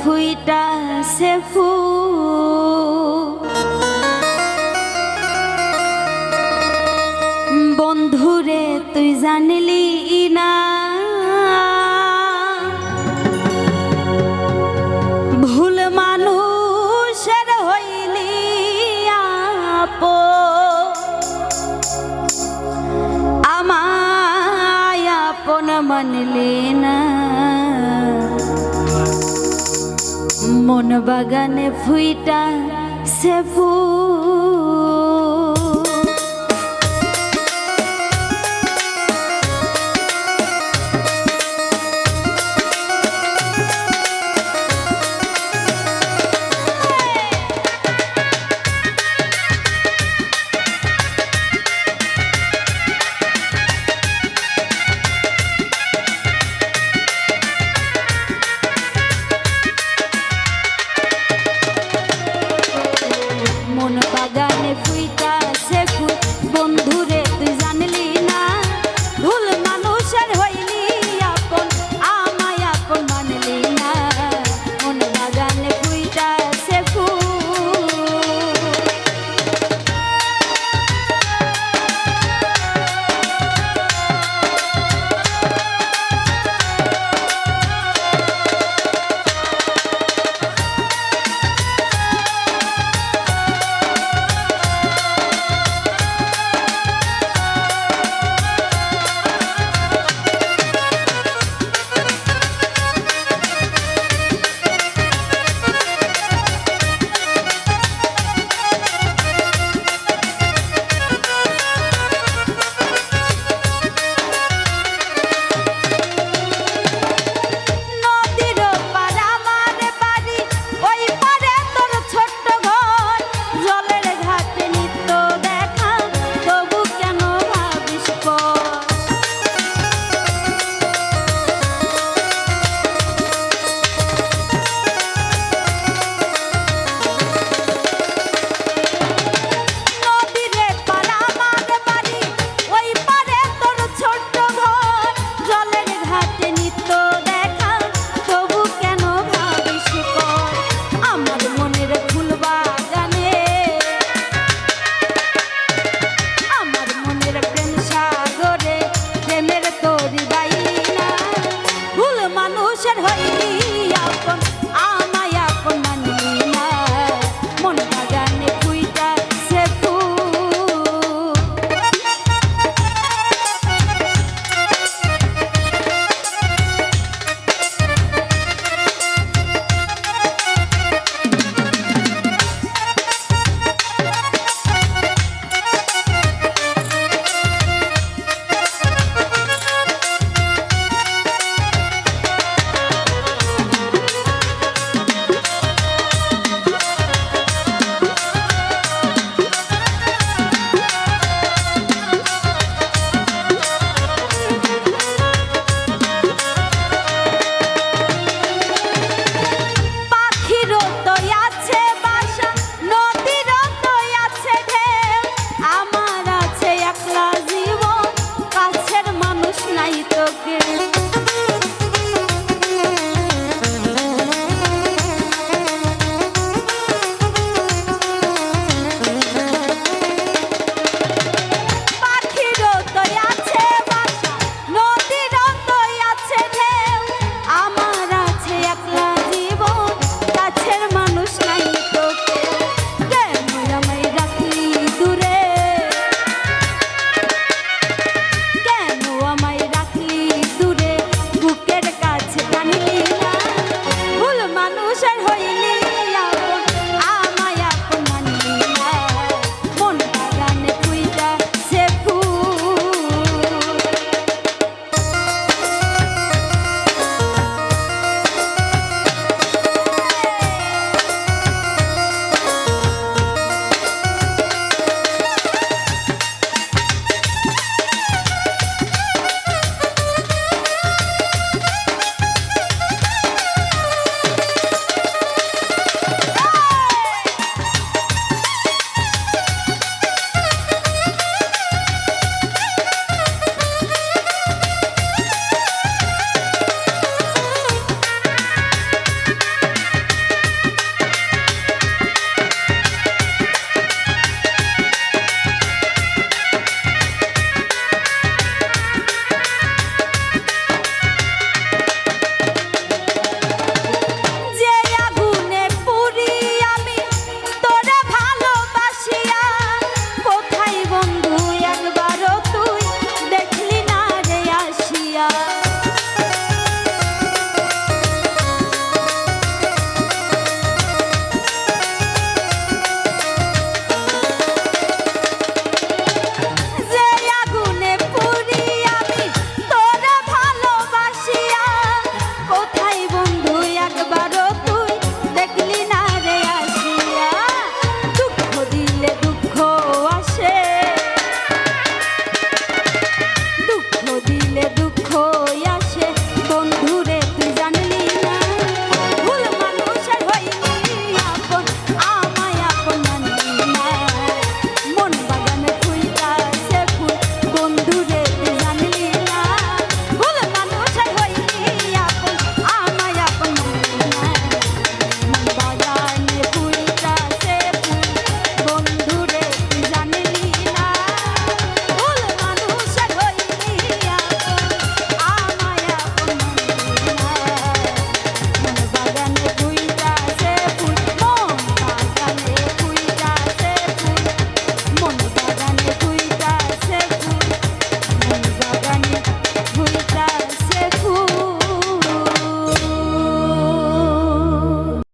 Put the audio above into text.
ফুইটা সে বন্ধুরে তুই জানলি না। ভুল মানুষের হইলি আপো আমায় আপন মানলি না। মন বাগানে ফুইটা সে ফুল। বাগানে ফুইতা